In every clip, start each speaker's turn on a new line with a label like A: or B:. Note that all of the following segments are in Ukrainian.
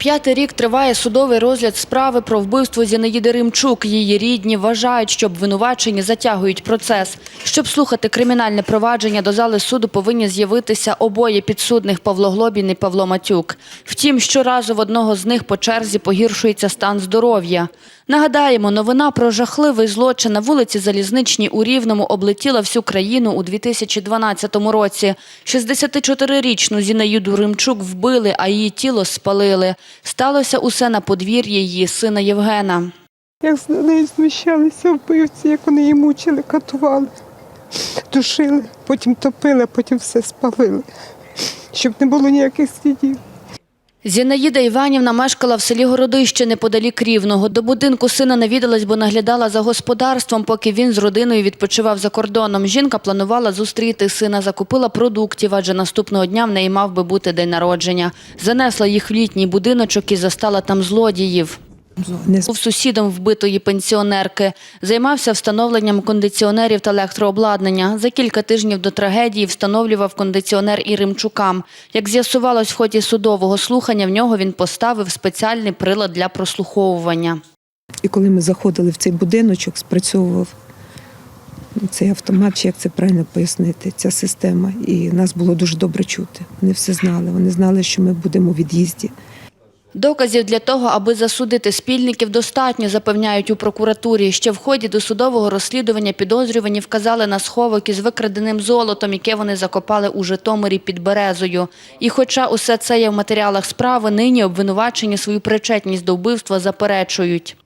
A: П'ятий рік триває судовий розгляд справи про вбивство Зінаїди Римчук. Її рідні вважають, що обвинувачені затягують процес. Щоб слухати кримінальне провадження, до зали суду повинні з'явитися обоє підсудних Павло Глобін і Павло Матюк. Втім, щоразу в одного з них по черзі погіршується стан здоров'я. Нагадаємо, новина про жахливий злочин на вулиці Залізничній у Рівному облетіла всю країну у 2012 році. 64-річну Зінаїду Римчук вбили, а її тіло спалили. Сталося усе на подвір'ї її сина Євгена.
B: Як з нею знущалися вбивці, як вони її мучили, катували, душили, потім топили, потім все спалили, щоб не було ніяких слідів.
A: Зінаїда Іванівна мешкала в селі Городище неподалік Рівного. До будинку сина навідалась, бо наглядала за господарством, поки він з родиною відпочивав за кордоном. Жінка планувала зустріти сина, закупила продуктів, адже наступного дня в неї мав би бути день народження. Занесла їх в літній будиночок і застала там злодіїв.
B: Не
A: Був сусідом вбитої пенсіонерки. Займався встановленням кондиціонерів та електрообладнання. За кілька тижнів до трагедії встановлював кондиціонер і Римчукам. Як з'ясувалось в ході судового слухання, в нього він поставив спеціальний прилад для прослуховування.
B: І коли ми заходили в цей будиночок, спрацьовував цей автомат, чи як це правильно пояснити, ця система. І нас було дуже добре чути. Вони все знали. Вони знали, що ми будемо у від'їзді.
A: Доказів для того, аби засудити спільників, достатньо, запевняють у прокуратурі. Ще в ході досудового розслідування підозрювані вказали на сховок із викраденим золотом, яке вони закопали у Житомирі під Березою. І хоча усе це є в матеріалах справи, нині обвинувачені свою причетність до вбивства заперечують.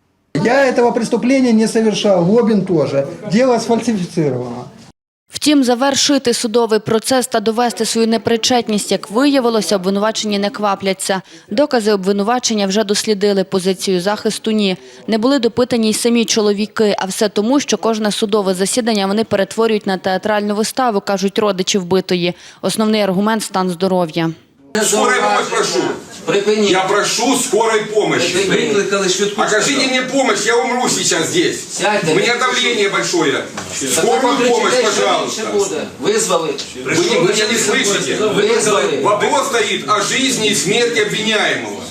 C: Я этого преступления не совершал, Глобин тоже. Дело сфальсифицировано.
A: Втім, завершити судовий процес та довести свою непричетність, як виявилося, обвинувачені не квапляться. Докази обвинувачення вже дослідили, позицію захисту ні. Не були допитані й самі чоловіки, а все тому, що кожне судове засідання вони перетворюють на театральну виставу, кажуть родичі вбитої. Основний аргумент – стан здоров'я.
D: Прошу.
E: Припиніть.
D: Я прошу скорой помощи.
E: Припиніть. Викликали швидку.
D: Окажите мне помощь, я умру сейчас здесь.
E: Сядьте.
D: У меня давление большое.
E: Так
D: Скорую
E: покричите,
D: помощь,
E: що
D: пожалуйста.
E: більше буде. Визвали.
D: Вы, не- вы меня не слышите?
E: Визвали.
D: Вопрос стоит о жизни и смерти обвиняемого.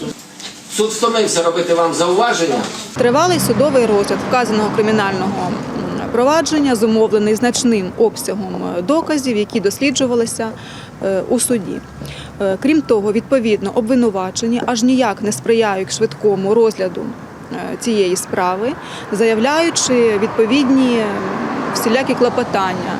E: Суд втомився робити вам зауваження.
F: Тривалий судовий розгляд вказаного кримінального м, провадження зумовлений значним обсягом е, доказів, які досліджувалися е, у суді. Е, Крім того, відповідно, обвинувачені аж ніяк не сприяють швидкому розгляду цієї справи, заявляючи відповідні всілякі клопотання,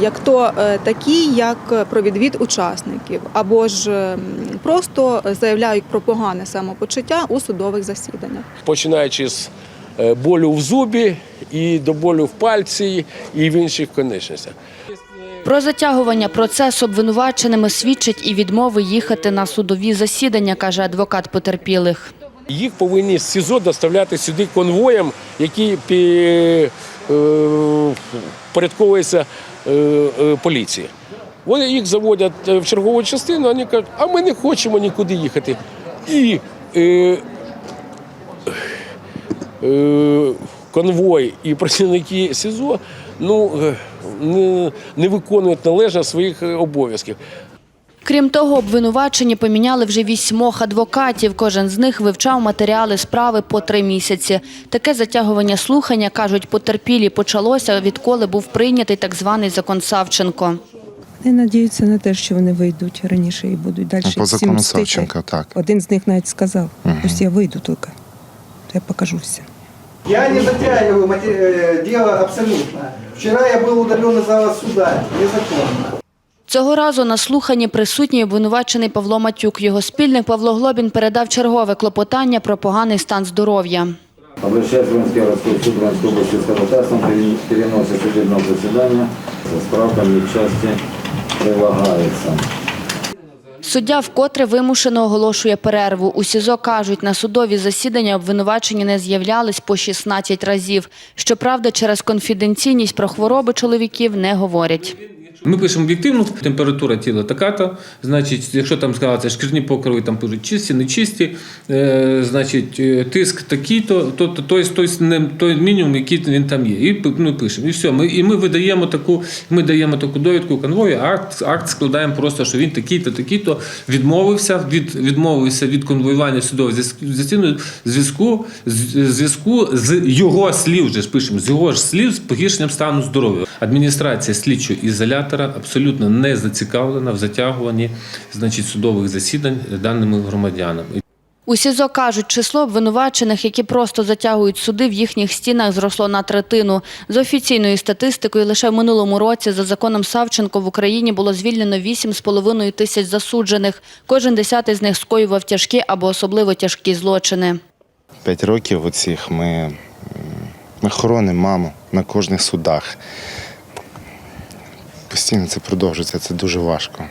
F: як то такі, як про відвід учасників, або ж просто заявляють про погане самопочуття у судових засіданнях.
G: починаючи з болю в зубі і до болю в пальці і в інших конечностях.
A: Про затягування процесу обвинуваченими свідчить і відмови їхати на судові засідання, каже адвокат потерпілих.
G: Їх повинні з СІЗО доставляти сюди конвоєм, який е, порядковується е, е, поліції. Вони їх заводять е, в чергову частину, вони кажуть, а ми не хочемо нікуди їхати. І е, е, конвой і працівники СІЗО ну, е, не, не виконують належно своїх е, обов'язків.
A: Крім того, обвинувачені поміняли вже вісьмох адвокатів. Кожен з них вивчав матеріали справи по три місяці. Таке затягування слухання, кажуть, потерпілі почалося, відколи був прийнятий так званий закон Савченко.
B: Вони надіються на те, що вони вийдуть раніше і будуть далі.
H: Ну, По закону. Савченка, так.
B: Один з них навіть сказав, пусть я вийду тільки, то я покажу все.
C: Я не затягиваю мате- э, дело абсолютно. Вчера я был удален из зала суда незаконно.
A: Цього разу на слуханні присутній обвинувачений Павло Матюк. Його спільник Павло Глобін передав чергове клопотання про поганий стан здоров'я.
I: Обращаясь в Воинский городской суд Воинской области с ходатайством пере- переноса судебного заседания со справками в части прилагается.
A: Суддя вкотре вимушено оголошує перерву. У СІЗО кажуть, на судові засідання обвинувачені не з'являлись по 16 разів. Щоправда, через конфіденційність про хвороби чоловіків не говорять.
H: Ми пишемо об'єктивну температура тіла така-то. Значить, якщо там сказати шкірні покрови, там пишуть чисті, не чисті, е, значить, е, тиск такий-то, то, то, той, той, той мінімум, який він там є. І ми пишемо. І все. Ми, і ми видаємо таку, ми даємо таку довідку конвою, акт, акт складаємо просто, що він такий-то, такий-то відмовився від, відмовився від конвоювання судового зв'язку з зв'язку з його слів, вже ж пишемо, з його ж слів з погіршенням стану здоров'я. Адміністрація слідчого ізолятора абсолютно не зацікавлена в затягуванні значить, судових засідань даними громадянами.
A: У СІЗО кажуть, число обвинувачених, які просто затягують суди в їхніх стінах, зросло на третину. За офіційною статистикою, лише в минулому році за законом Савченко в Україні було звільнено 8,5 тисяч засуджених. Кожен десятий з них скоював тяжкі або особливо тяжкі злочини.
J: П'ять років оцих ми, ми хоронимо маму на кожних судах. Постійно це продовжується, це дуже важко.